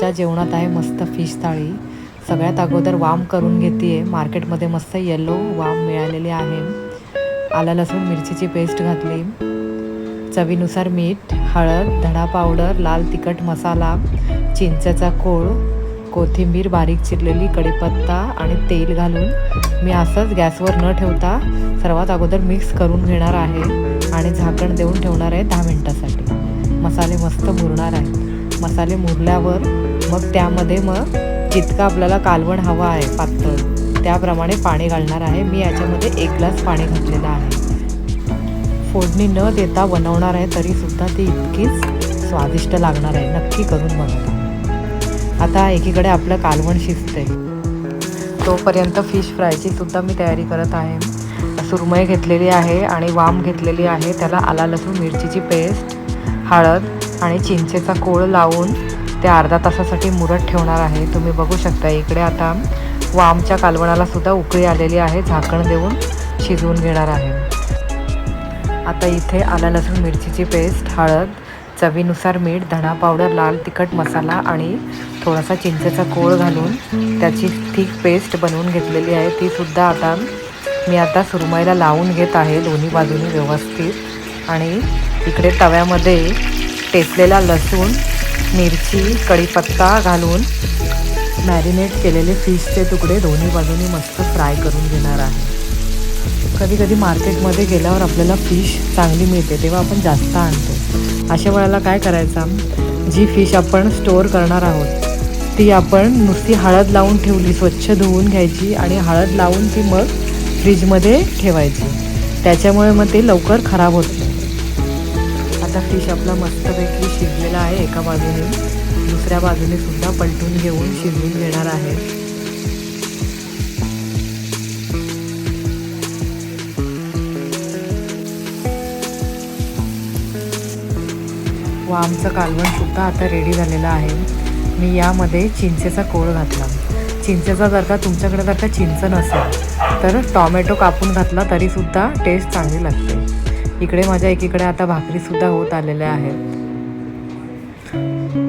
आजच्या जेवणात आहे मस्त फिश थाळी. सगळ्यात अगोदर वाम करून घेते आहे मार्केटमध्ये मस्त येलो वाम मिळालेले आहे. आला लसूण मिरचीची पेस्ट घातली. चवीनुसार मीठ हळद धणा पावडर लाल तिखट मसाला चिंचेचा कोळ कोथिंबीर बारीक चिरलेली कढीपत्ता आणि तेल घालून मी असंच गॅसवर न ठेवता सर्वात अगोदर मिक्स करून घेणार आहे आणि झाकण देऊन ठेवणार आहे दहा मिनटासाठी. मसाले मस्त मुरणार आहे मसाले मुरल्यावर मग त्यामध्ये मग जितकं आपल्याला कालवण हवं आहे पातळ त्याप्रमाणे पाणी घालणार आहे. मी याच्यामध्ये एक ग्लास पाणी घातलेलं आहे. फोडणी न देता बनवणार आहे तरीसुद्धा ती इतकीच स्वादिष्ट लागणार आहे. नक्की करून बघा. आता एकीकडे आपलं कालवण शिजते तोपर्यंत फिश फ्रायची सुद्धा मी तयारी करत आहे. सुरमई घेतलेली आहे आणि वाम घेतलेली आहे. त्याला आला लसूण मिरचीची पेस्ट हळद आणि चिंचेचा कोळ लावून ते अर्धा तासासाठी मुरत ठेवणार आहे. तुम्ही बघू शकता इकडे आता वामच्या कालवणाला सुद्धा उकळी आलेली आहे. झाकण देऊन शिजवून घेणार आहे. आता इथे आला लसूण मिरचीची पेस्ट हळद चवीनुसार मीठ धणा पावडर लाल तिखट मसाला आणि थोडासा चिंचेचा कोळ घालून त्याची थिक पेस्ट बनवून घेतलेली आहे. ती सुद्धा आता मी आता सुरमईला लावून घेत आहे दोन्ही बाजूनी व्यवस्थित. आणि इकडे तव्यामध्ये टेचलेला लसूण मिरची कढीपत्ता घालून मॅरिनेट केलेले फिशचे तुकडे दोन्ही बाजूनी मस्त फ्राय करून घेणार आहे. कधी कधी मार्केटमध्ये गेल्यावर आपल्याला फिश चांगली मिळते तेव्हा आपण जास्त आणतो. अशा वेळेला काय करायचं? जी फिश आपण स्टोअर करणार आहोत ती आपण नुसती हळद लावून ठेवली स्वच्छ धुवून घ्यायची आणि हळद लावून ती मग फ्रीजमध्ये ठेवायची. त्याच्यामुळे मग ते लवकर खराब होत. नाही आता फिश आपला मस्तपैकी शिजलेला आहे एका बाजूने. दुसऱ्या बाजूने सुद्धा पलटून घेऊन शिजवून घेणार आहे. व आमचं कालवण सुद्धा आता रेडी झालेलं आहे. मी यामध्ये चिंचेचा कोळ घातला. चिंचेचा जर का तुमच्याकडे जर का चिंच नसेल तर टॉमॅटो कापून घातला तरीसुद्धा टेस्ट चांगली लागते. इकडे माझ्या एकीकडे आता भाकरीसुद्धा होत आलेल्या आहेत.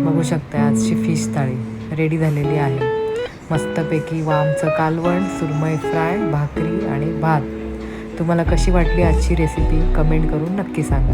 बघू शकता आजची फिश थाळी रेडी झालेली आहे. मस्तपैकी वामचं कालवण सुरमई फ्राय भाकरी आणि भात. तुम्हाला कशी वाटली आजची रेसिपी कमेंट करून नक्की सांगा.